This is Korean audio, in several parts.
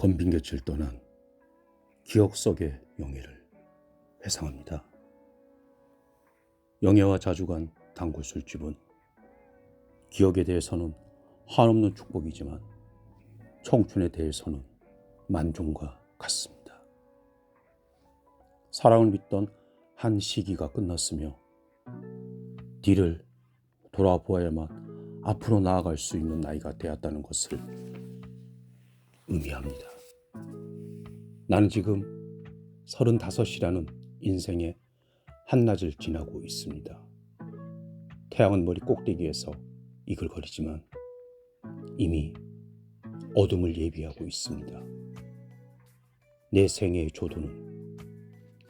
건빈곁을 떠난 기억 속의 영예를 회상합니다. 영예와 자주 간 단골 술집은 기억에 대해서는 한없는 축복이지만 청춘에 대해서는 만종과 같습니다. 사랑을 믿던 한 시기가 끝났으며 뒤를 돌아보아야만 앞으로 나아갈 수 있는 나이가 되었다는 것을 의미합니다. 나는 지금 서른다섯이라는 인생의 한낮을 지나고 있습니다. 태양은 머리 꼭대기에서 이글거리지만 이미 어둠을 예비하고 있습니다. 내 생애의 조도는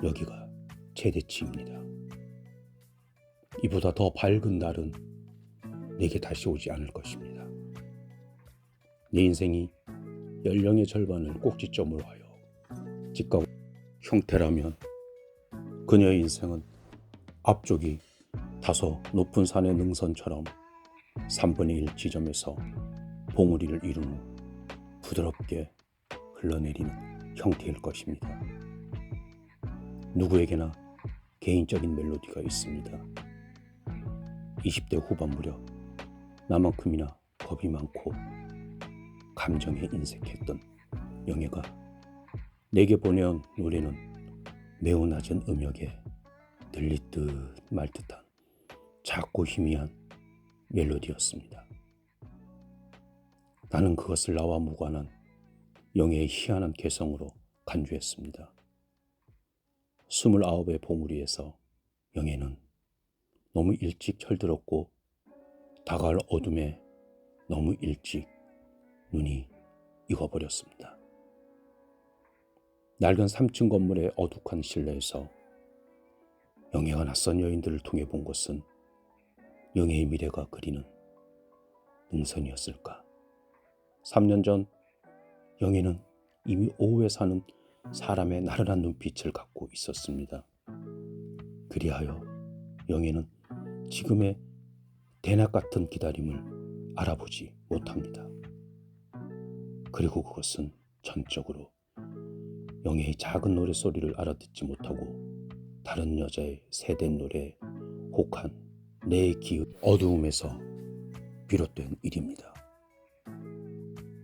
여기가 최대치입니다. 이보다 더 밝은 날은 내게 다시 오지 않을 것입니다. 내 인생이 연령의 절반을 꼭지점으로 하여 직각 형태라면 그녀의 인생은 앞쪽이 다소 높은 산의 능선처럼 3분의 1 지점에서 봉우리를 이룬 후 부드럽게 흘러내리는 형태일 것입니다. 누구에게나 개인적인 멜로디가 있습니다. 20대 후반 무렵 나만큼이나 겁이 많고 감정에 인색했던 영애가 내게 보내온 노래는 매우 낮은 음역에 들리듯 말듯한 작고 희미한 멜로디였습니다. 나는 그것을 나와 무관한 영애의 희한한 개성으로 간주했습니다. 스물아홉의 봉우리에서 영애는 너무 일찍 철들었고 다가올 어둠에 너무 일찍 눈이 익어버렸습니다. 낡은 3층 건물의 어둑한 실내에서 영예가 낯선 여인들을 통해 본 것은 영예의 미래가 그리는 능선이었을까. 3년 전 영예는 이미 오후에 사는 사람의 나른한 눈빛을 갖고 있었습니다. 그리하여 영예는 지금의 대낮 같은 기다림을 알아보지 못합니다. 그리고 그것은 전적으로 영예의 작은 노래소리를 알아듣지 못하고 다른 여자의 새된 노래에 혹한 내 기억 어두움에서 비롯된 일입니다.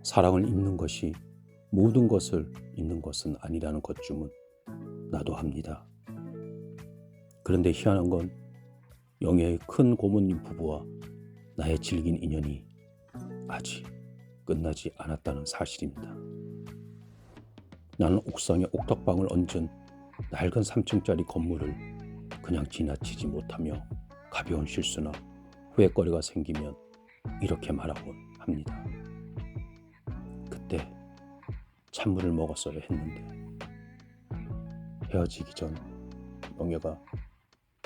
사랑을 잊는 것이 모든 것을 잊는 것은 아니라는 것쯤은 나도 합니다. 그런데 희한한 건 영예의 큰 고모님 부부와 나의 질긴 인연이 아직 끝나지 않았다는 사실입니다. 나는 옥상에 옥탑방을 얹은 낡은 3층짜리 건물을 그냥 지나치지 못하며 가벼운 실수나 후회거리가 생기면 이렇게 말하곤 합니다. 그때 찬물을 먹었어야 했는데 헤어지기 전 영애가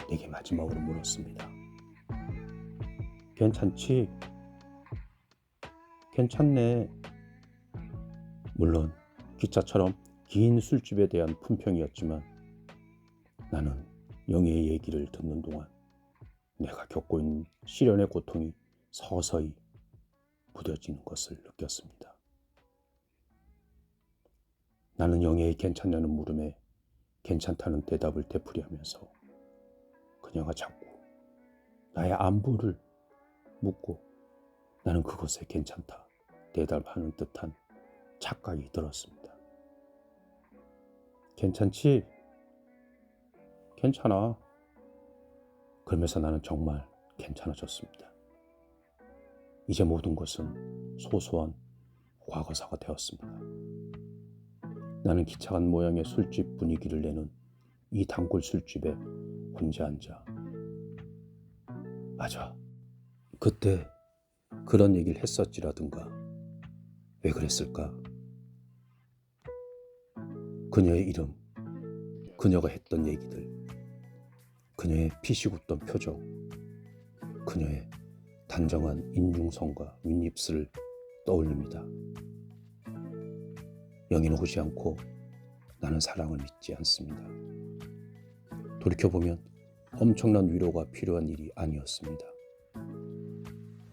내게 마지막으로 물었습니다. 괜찮지? 괜찮네. 물론 기차처럼 긴 술집에 대한 품평이었지만 나는 영애의 얘기를 듣는 동안 내가 겪고 있는 시련의 고통이 서서히 무뎌지는 것을 느꼈습니다. 나는 영애의 괜찮냐는 물음에 괜찮다는 대답을 되풀이하면서 그녀가 자꾸 나의 안부를 묻고 나는 그것에 괜찮다 대답하는 듯한 착각이 들었습니다. 괜찮지? 괜찮아. 그러면서 나는 정말 괜찮아졌습니다. 이제 모든 것은 소소한 과거사가 되었습니다. 나는 기차간 모양의 술집 분위기를 내는 이 단골 술집에 혼자 앉아. 맞아. 그때 그런 얘기를 했었지라든가. 왜 그랬을까? 그녀의 이름, 그녀가 했던 얘기들, 그녀의 피시 굽던 표정, 그녀의 단정한 인중성과 윗입술을 떠올립니다. 영인 오지 않고 나는 사랑을 믿지 않습니다. 돌이켜보면 엄청난 위로가 필요한 일이 아니었습니다.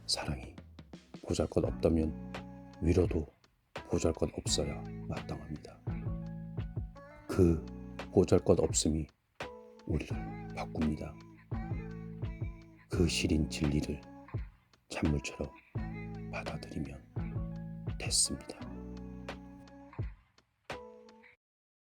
사랑이 보잘 것 없다면 위로도 보잘 것 없어야 마땅합니다. 그 보잘 것 없음이 우리를 바꿉니다. 그 시린 진리를 찬물처럼 받아들이면 됐습니다.